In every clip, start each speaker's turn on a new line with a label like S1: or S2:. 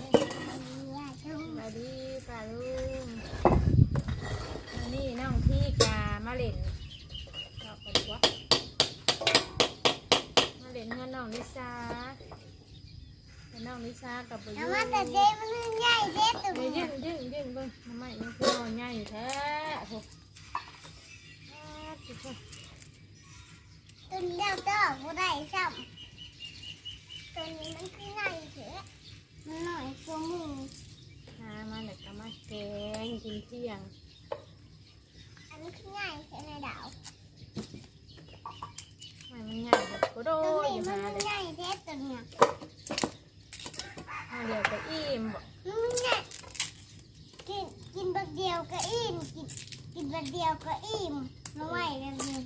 S1: เป็
S2: นยังไงสบายดีป้าลุงอันนี้น้องที่กามาเล่นก็ไปดีกว่ามาเล่นเงินน้องลิซ่าแต่น้องลิซ่ากับบุญ
S1: แต่ว่าแต่เจ๊มันใหญ่เจ๊ตัว
S2: เดี๋ยว
S1: นี้
S2: ยืงยืงยืงเบิ่งทำไมยังคือนอนใหญ่แท้โหอ้าวทุกคน
S1: ตัวนี้เราเจอบ่ได้ซ้ำตัวนี้มันคือใหญ่เถอะ มันหน่อยกว่ามือ
S2: หามาเด็กก็มาแกงกินเที่ยง
S1: อันนี้คือใหญ่แค่ในดาว
S2: ทำไมมันใหญ่แบบโคโด
S1: ตัว
S2: อ
S1: นี้
S2: ยู่
S1: มั
S2: มานเลย
S1: ใหญ่เจ๊ตัวเนี้ย
S2: มาเดี๋ยวก็อิ่มบ่
S1: มันใหญ่กินกินแบบเดียวก็อิ่มกินกินแบบเดียวก็อิ่มมาไหวแบบนี้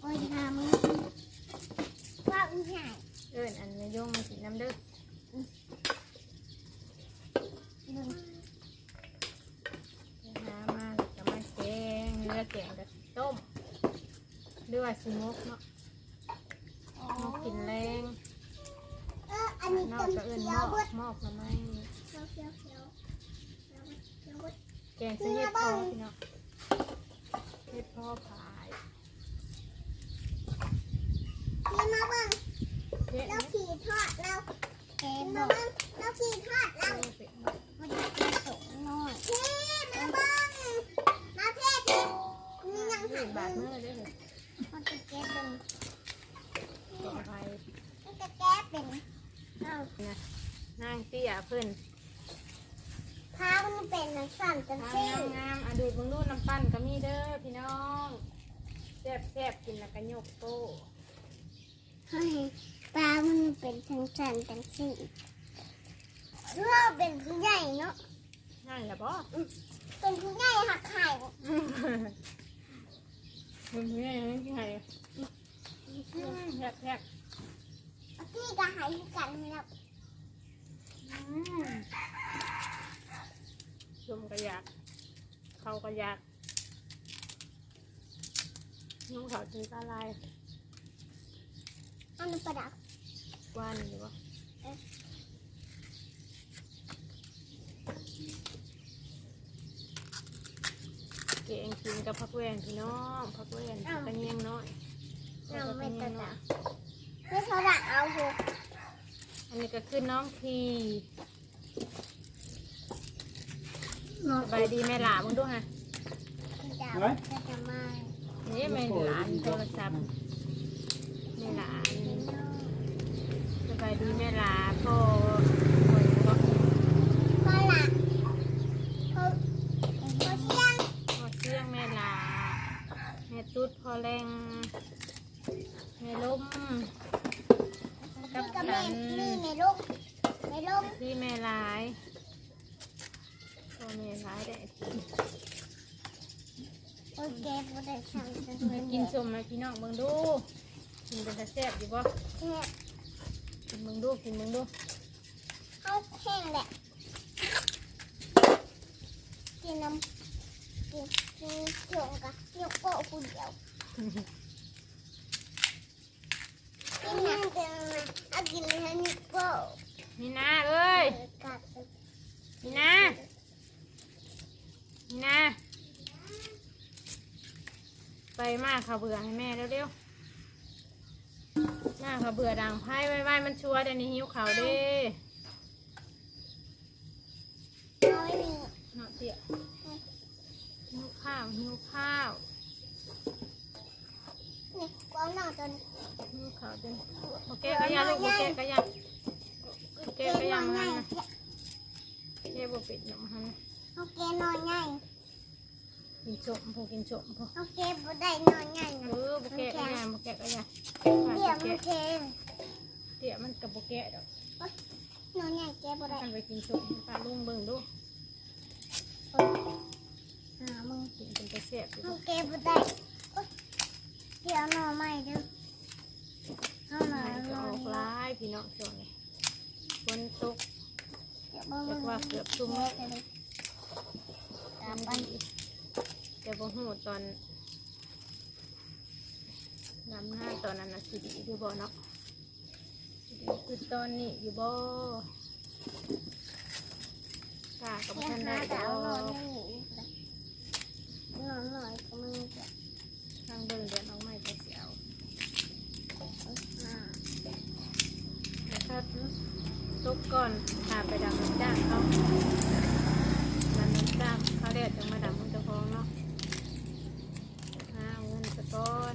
S1: โอ้ยทำว่ามันใหญ่
S2: เอิ้นอันไม่ย่งมากินน้ำเด้อ
S1: ดู
S2: ไปหามาเด็กก็มาแกงเนื้อแกงกับต้ม หรือว่าสิมกเนาะมกกินแรง
S1: เอออันนี้
S2: นอ
S1: ต้
S2: ก
S1: น
S2: ก็เอิ้น
S1: เขี
S2: ม
S1: ยว
S2: อก
S1: เบิด
S2: มอกละไม
S1: เขียวเขียวเขียวเขียวเขียวเบิด
S2: แกงใส่เห็ดพอพี่เนาะเห็ดพอผาย
S1: พี่มาเบิ่ง
S2: เห็ด
S1: เรา
S2: เนี่ย
S1: ขี่ทอดเราเอ็มมาเบิ่งเราขี่ทอดเรา
S2: เป็ด
S1: มันจะเป็นสูงน้อยพี่มาเบิ่งมาเพศพี่นี่ยัง
S2: ยี่
S1: หัน
S2: บาท
S1: มื
S2: เมื่
S1: อ
S2: อได้เลย
S1: มันจะแก้เป็น
S2: ขออภัย
S1: มันจะแก้เป็นเอา
S2: นะนางเตี้ยเพิ่น
S1: พามันเป็นน้ำสั่นจัง
S2: งา
S1: ซี่
S2: มงามอะดูดมึงดูน้ำปั้นก็มีเด้อพี่น้องแซ่บแซ่บกินแล้วก็ยกโต
S1: ให้ปลามันเป็นทั้งสั่นจังซี่เราเป็นผู้ใหญ่เนาะ
S2: นั่นแหละบ่
S1: เป็นผู้ใหญ่หักไข่
S2: มึงไม่ยังไงแซ่บแซ่บ
S1: พี่ก็หายกันแล้ว
S2: ชมก็อยากเขาก็อยากนุ่งเขาจนตาลาย
S1: อันนี้ประดับ
S2: กวันอยู่บ่ เก่งกินกับผักแวนพี่น้องผักแวนกระเนียงน้อย
S1: เราไม่
S2: ก
S1: ประ
S2: ระเนียงน้อ
S1: ดั
S2: ย
S1: บไม่ประดับเอาหัว
S2: อันนี้ก็คือน้องพีสบายดีแม่หลามึงดูฮะ
S1: ประดับจะจะมา
S2: นี่แม่หลานโทรศัพท์แม่หลานสบายดีแม่หลาพ่อพ่อพ่อ
S1: ประดับเขาเขาเชียง
S2: พ่อเสียงแม่หลา แม่ตุ๊ดพ่อแรงแม่ล้มกับ
S1: กับ
S2: กั
S1: แม่
S2: น
S1: นี่ในลูกในลูก
S2: ที่แม่หลายพ่อแม่หลายได้
S1: โอเคประดับสั่งจะ
S2: ไปกินสมไหมพี่น้องเบิ่งดูกินเป็นตาแซ่บอยู่บ่
S1: แค่
S2: กินเบิ่งดูกินเบิ่งดู
S1: เขาแห้งแหละกินน้ำ กินกินเขียวกับยกโปะคนเดียวกินน้ำเป็นเอากินเลยให้ยกโปะ
S2: นี่นะเอ้ย
S1: กัด
S2: นี่นะนี่นะ ไปมากค่ะเบื่อให้แม่เร็วๆมากค่ะเบื่อดังไพ่ไว้ไว้มันชัวร์เดี๋ยวนี้หิวเขาวเด้
S1: น้อยนี่
S2: เนาะเตี้ยหิว ข้าวหิวข้าว
S1: นี่กวางหน่อจน
S2: หิวข้าวจนโอเคก็ยังลูกโอเคก็ยังโอเคก็ยัง
S1: ให
S2: มั
S1: ญ่
S2: นนะโอเคบ่ปิดหนมันนะ
S1: โอเคนอนใหญ่
S2: กินโฉมพอกินโฉมพอ
S1: โอเคบ่ได้นอนใหญ่
S2: เอ
S1: นะ
S2: อบ่แกะก็ยังบ่แกะก็ยัง
S1: เดี๋ยวมันเค
S2: เตี้ยมันกับบ่แกะดอก
S1: นอนใหญ่แกบ่ได้
S2: กันไปกินโฉมปลาลุงเบิ่งดู
S1: หามึง
S2: กินเป็นกระเสียบอยู่
S1: มึงเก็บบ่ได้โอ๊เกี่ยวหน่อไม่เด้อเอาหน่อ
S2: มันก็อ
S1: อ
S2: กหลายพี่น้องช่วงนี้ฝนตก
S1: เดี๋ยวเรี
S2: ยกว่าเกือบชุ่ม
S1: อตามไป
S2: เดี๋ยวบ่ฮู้ตอนน้ำหน้าตอนนั้นนะสิดีอยู่บ่เนาะคือตอนนี้อยู่บ่กากับท่านได้
S1: แล้
S2: ว นอนหน่อ
S1: ยก็ไม่จะทาง
S2: เดิ
S1: นเดี๋ยวน้
S2: ออกม่จะ
S1: เสี
S2: ยวนะ
S3: ค
S2: รับลุกก่อน
S1: พาไป
S2: ดำน้ำ
S1: จ้าง
S2: เขา
S1: ดำน้ำจ้างเขาเรียกจะมาดัำมันจะ
S2: ฟ้องเนาะหาเงินสะก้อ
S1: น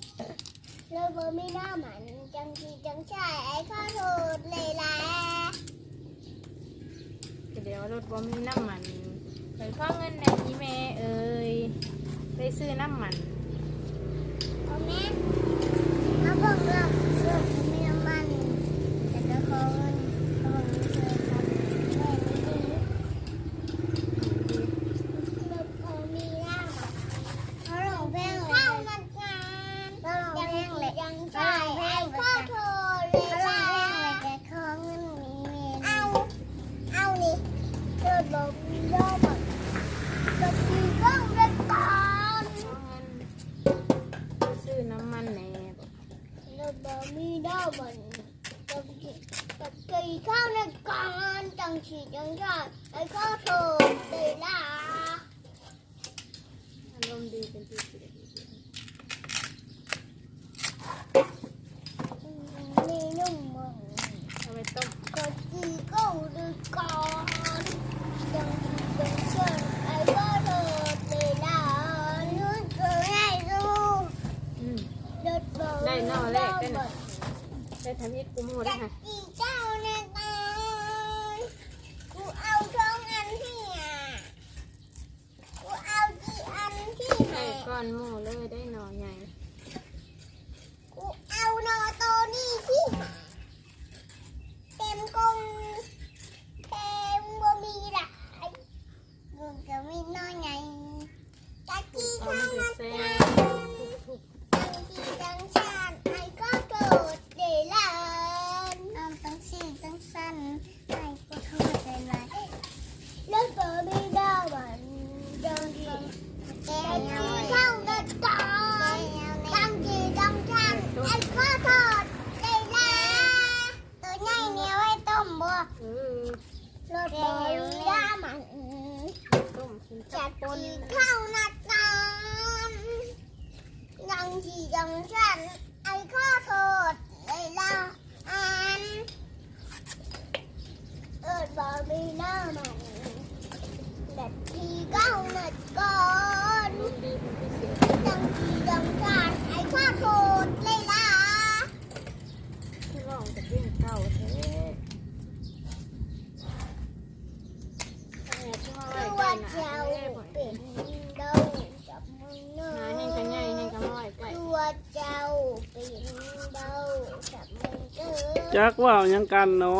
S1: go. เจ้าเป็นเดาจับมือเกิด
S4: จักว่าหยังกันเนา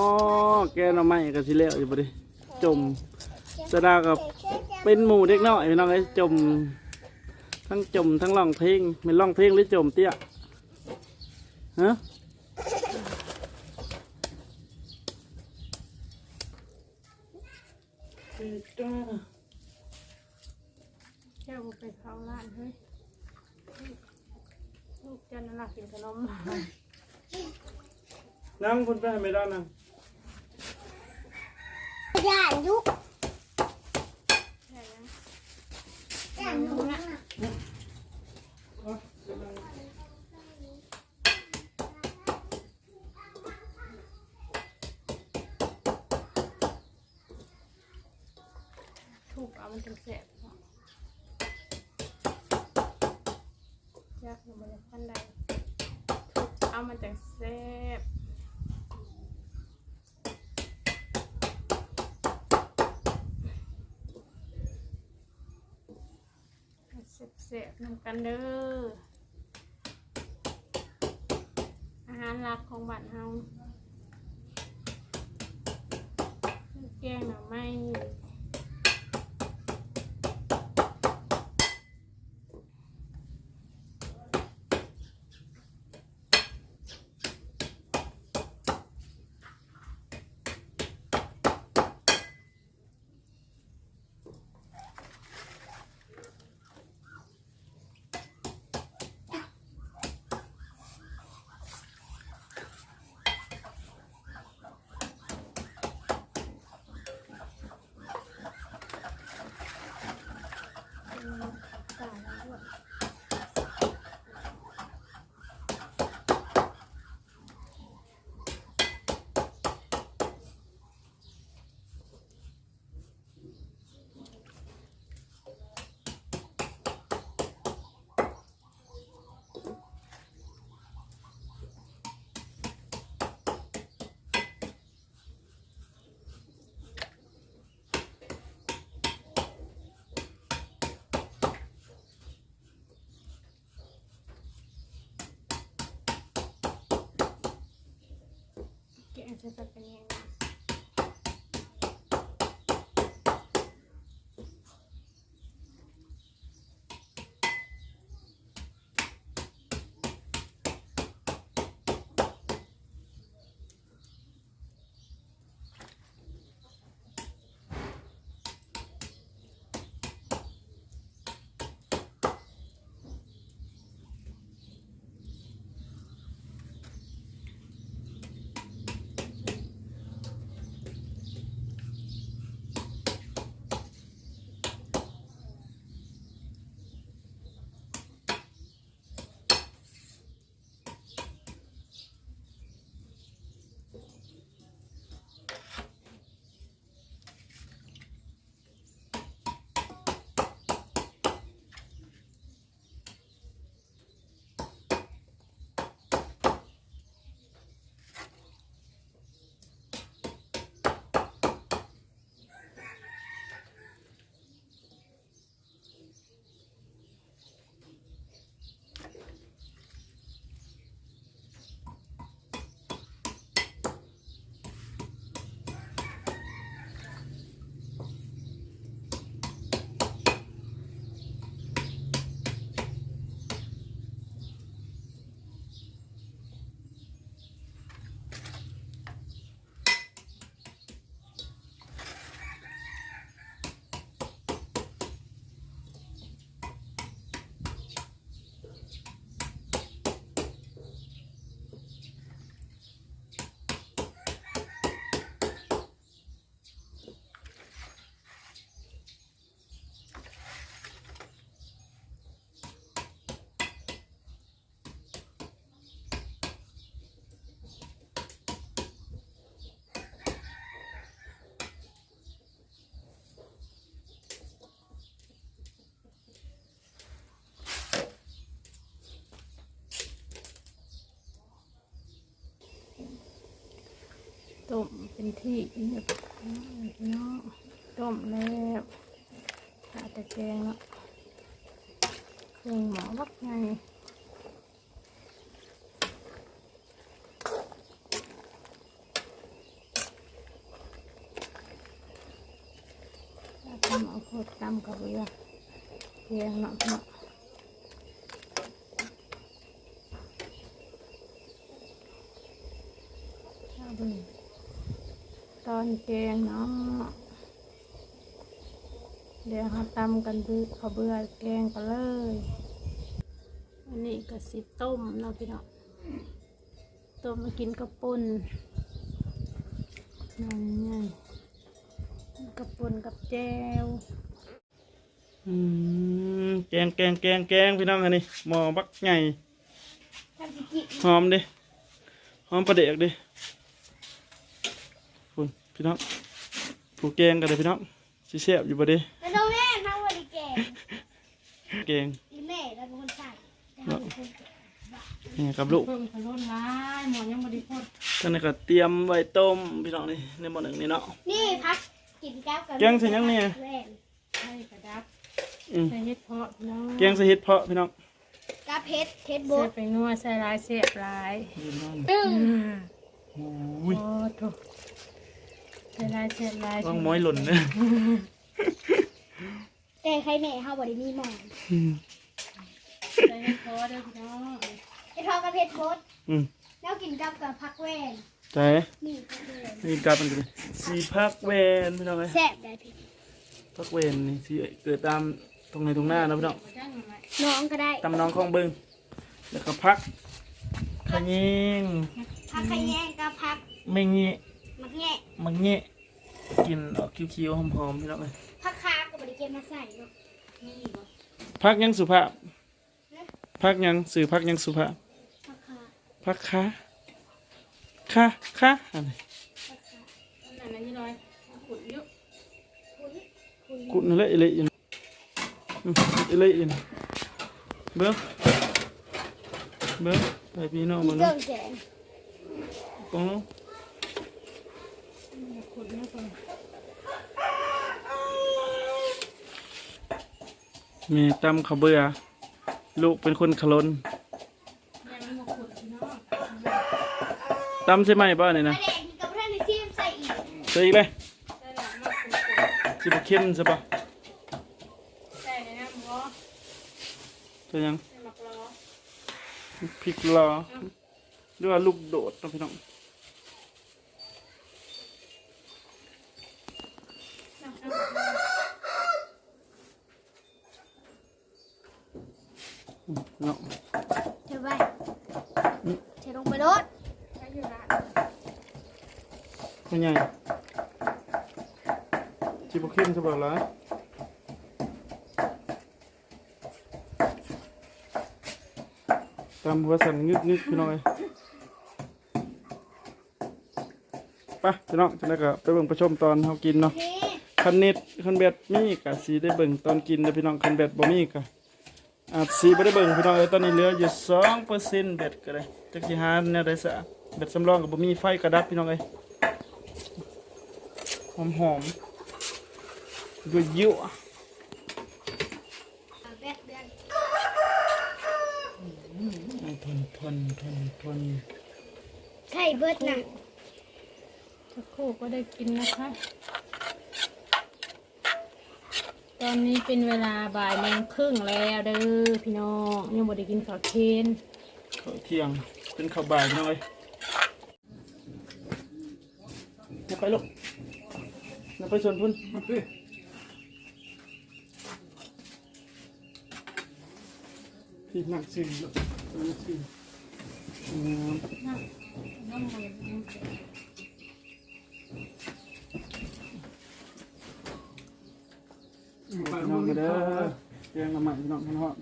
S4: ะแกหน่อไม้ก็สิแล้วอยู่บ่ดิจมสะดากับเป็นหมู่เด็กน้อยพี่น้องเอ้ยจม ทั้งจมทั้งร้องเพลงแม่นร้องเพลงหรือจมเตี้ยฮะ
S2: เจ้าบ่ไปเข้าร้านเฮ้ยลูกเจ้านั่นล่ะกินขนม
S4: นั่งคุณไปให้ไม่ได้นั่ง
S1: ย่านยุก
S2: แค่ยัง
S1: ย่านยุกนะ
S2: ถูกเอามันจังแส บเนาะยากอยู่บ่ได้คันใดเอามันจังแซ่บแซ่บนำกันเด้อ อาหารหลักของบ้านเฮาแกงหน่อไม้ ตายแล้วด้วย แก ต้มเป็นที่เนี่ยเนาะต้มแล้วขาต่แกงแล้วเครื่องหมอวักไงทำเอาโคตรตำกับเรือแกงเนาะเนาะ เอาเบิ่งตอน แกงเนาะเดี๋ยวเราตำกันดูข้าวเบื่อแกงกันเลยอันนี้ก็สิต้มเนาะพี่เนาะต้มมากินกับปุ่นนั่นไงกับปุ่นกับแจว
S4: อืมแกงแกงแกงแกงพี่น้องอันนี้หมอบักใหญ่
S5: ทำสิกิน
S4: หอมดิหอมประเดกดิคุณ พี่น้องผูแกงกันเลยพี่น้องสิแซ่บอยู่บ่เด้
S5: แล้วน้องแม่ทำวันดีแกง
S4: แกง
S5: อีแม่เราเป็นคนใส่แต่เราเป็นคนแกะ
S4: นี่กับลูก
S2: เพิ่มขลุ่นร้ายหมอยังไม่ได้พูด
S4: ท่านนี้ก็เตรียมไว้ต้มพี่น้องนี่ในหม้อหนึ่งนี่เนาะ
S5: นี่พักกินกับกับ
S4: แกงใส่ยังเนี่ย
S5: แว่น
S2: ให้กระดับ
S4: อืม
S2: ใส่เห็ดเพาะพี่น้อง
S4: แกงใส่เห็ดเพาะพี่น้อง
S5: กับเพชรเพชรโบ
S2: ใส่
S5: ด
S2: ไปนัวใส่ลายเสียบลาย
S5: ตึ้ง
S2: อืม
S4: โอ้
S2: โอ้
S4: ย
S2: ถูก ใส่ลายเสียบลาย
S4: ต้องม้อยหล่นเด้อ
S5: แต่ใครแม่เฮาบ่ได้มีหมอน
S4: อืม
S2: ใส่เห็ดเพาะเด้อพี่น้อง
S5: ไอ้ทองกับเพชรโบด
S4: อืม
S5: แล้วกินกับกับพักแว่น
S4: ใจ
S5: นี่พักแว่น
S4: นี่กลับมันกันเลยสีพักเวนพี่น้องเอ้ย
S5: แซ่บได้พี่
S4: พักเวนนี่สีเกิดตามตรงไหนตรงหน้านะพี่น้อง
S2: มาจ้างหน่อย
S5: น้องก็ได้
S4: ตำน้องของเบิ้งแล้วก็พักขยิง
S5: พักขยงกับพัก
S4: ไม่เงี้ย
S5: มักแงะ
S4: มันเงี้ยกินออกคิ้วๆหอมๆพี่น้องเอ้ย
S5: พักคาก็บ่ได้เก็บมาใส่เนาะ
S2: นี่บ่
S4: พักยังสุภาพพักยังสื่อพักยังสุภาพ
S5: พักคา
S4: พักคะคะคะอะไร
S5: พักคา
S2: อันนั้นอันนี้หน่อยขุดเยอะ
S5: คุยคุย
S4: กุดนั่นแหละอิเละอินอืมอิเละอินเบิ้งเบิ้งไปพี่น้อง
S5: มี
S4: มา
S5: เค
S4: เนาะ
S5: รื่องแกง
S4: กอง
S2: ขุ ดเยอะก่อน
S4: แม่ตำข้าวเบื่อลูกเป็นคนขลน
S2: ยังไม่มาขุดพี่น้อง
S4: ตำใช่ไหมบ้านนี่
S5: ป
S4: นะ
S5: ลาแดงกับพระในซีมใส่อีก
S4: ใส่อีกเลย
S2: ใส่หลังมาขุด
S4: สิบเข้มใช่ปะ
S2: ใส่ในน้ำร้อ
S4: ใช่ยัง
S2: ใส่หมักล้อ
S4: พริกลอหรือว่าลูกโดดเนาะพี่น้องอืมเนาะ
S5: เธอไปเธอลงไปรถ
S2: ใช้ อยู่ละ
S4: ไม่ใหญ่สิบเข้มใช่ปะล่ะตำหัวสั่นงึกงึกพี่น้องเอ้ยไปพี่น้องจะได้ก็ไปเบิ่งประชมตอนเฮากินเนาะคันเน็ตคันแบตมีกะสีได้เบิ่งตอนกินนะพี่น้องคันแบตบ่มีกะอาจสีบ่ได้เบิ่งพี่น้องเอ้ยตอนนี้เหลืออยู่2%แบตก็ได้จักสิหาแนวใดซะ แบตสำรองก็บ่มีไฟกระดับพี่น้องเอ้ยหอมหอมๆยั่วยั่ว
S5: แบกเดือน
S4: ทนทนทนทน
S5: ใช่เบิดน่ะ
S2: สักครู่ก็ได้กินนะคะ ตอนนี้เป็นเวลาบ่ายโมงครึ่งแล้วเด้อพี่น้องยังบ่ได้กินข้าวเทน
S4: ข้าวเที่ยงเป็นข้าวบ่ายพี่น้องเอ้ยอย่า ไปลูกอย่าไปชวนพุ่นมาพี่พี่นั่งสิลูกนั่งสิอืม
S2: น้ำมันยัง
S4: ไปน้องมาเด้อเรียงน้ำใหม่น้องพี่น้อง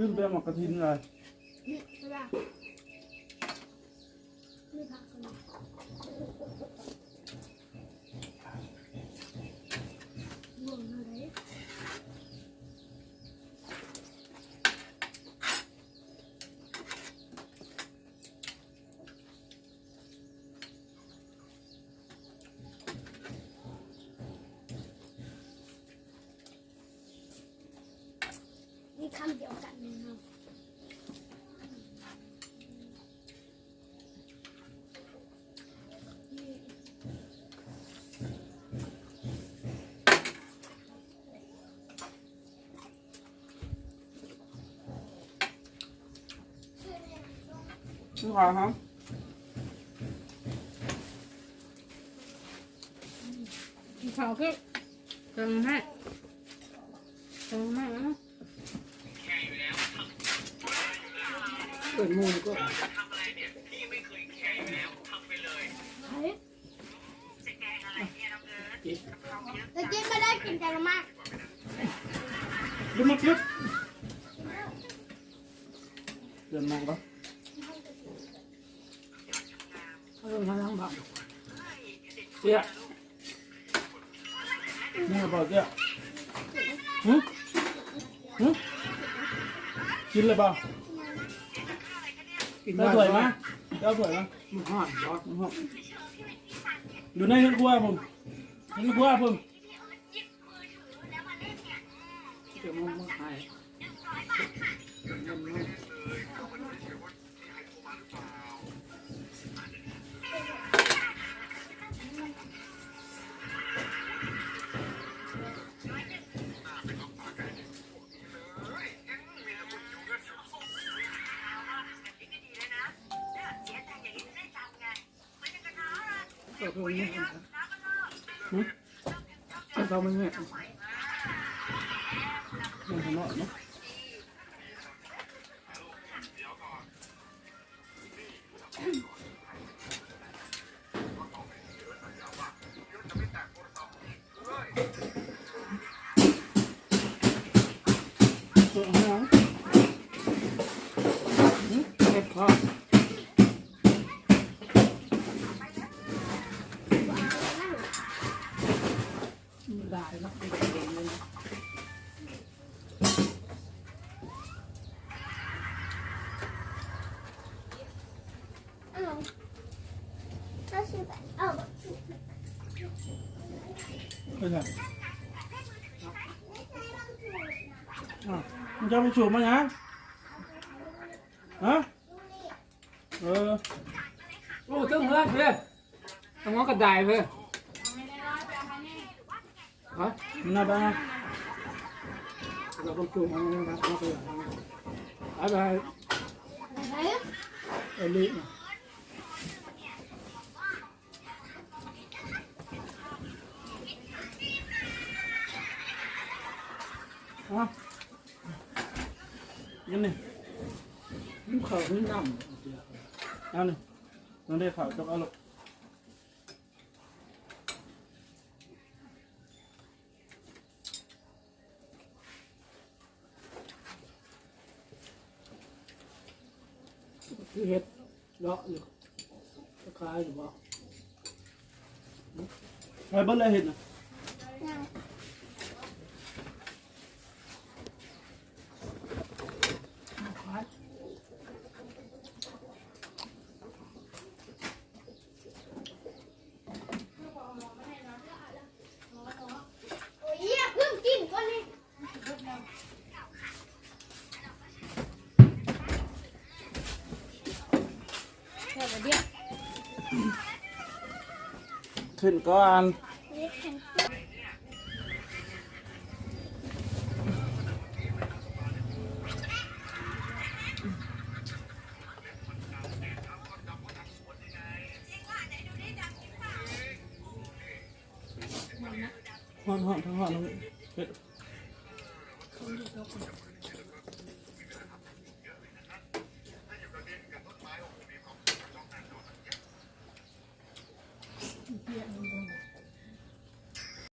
S4: ขึ้นไปหมักกระถินเลย
S5: นี่ใช่ป่ะนี่ผักกันห่วงอะไรนี่
S1: คำเดียว นี่
S4: ก่อนครับ
S2: เขาคือเติมให้เติมให้นะ
S3: เปิดมูลก็
S1: เฮ้ยแต่กินไม่ได้กินแต่ละมาก
S4: ดูมาคลิปเดินมองปะ
S3: เขาลงมาล้างบัก
S4: เตี้ยนี่เปล่าเตี้ยหึหึกินเลยเปล่า
S3: กิน
S4: ได้สวยไหมได้สวยไหม
S3: มันห่อนร้อน
S4: อยู่ในครัวผมในครัวผม
S3: เดี๋ยวมันมาหาย เราไม่เนี่ย
S4: มันทำหน่อยเนะ
S3: ตัวน้องเห็ดพอได้แล้วเด็กๆเลย
S1: อ้าวก็คือแบบเอ้า
S4: ไม่ใช่อะมึงจะไปสูบมั้ยฮะฮะเออ
S3: โอ้ตึ้งเพื่อนเพื่อนต้องงอกระดายเพื่อนฮะ
S4: มันน่าไปนะ
S3: เราต้องจูงมันนะครับเอาไปเอาไป
S1: ไหน
S3: เอลินะ
S4: อะยันนี่
S3: มันเขาขึ้นน้
S4: เอาหนึ่งน้องได้ข่าวจบเอาลูกำ
S3: ที่เห็ดเลาะอยู่คล้ายอยู่บ่
S4: ไปเบิ้ลเลยเห็นนะ
S1: นั่งโอ้ยอย่าเพิ่งกินก่อนนี่
S2: แค่เดียว
S4: ขึ้นก่อน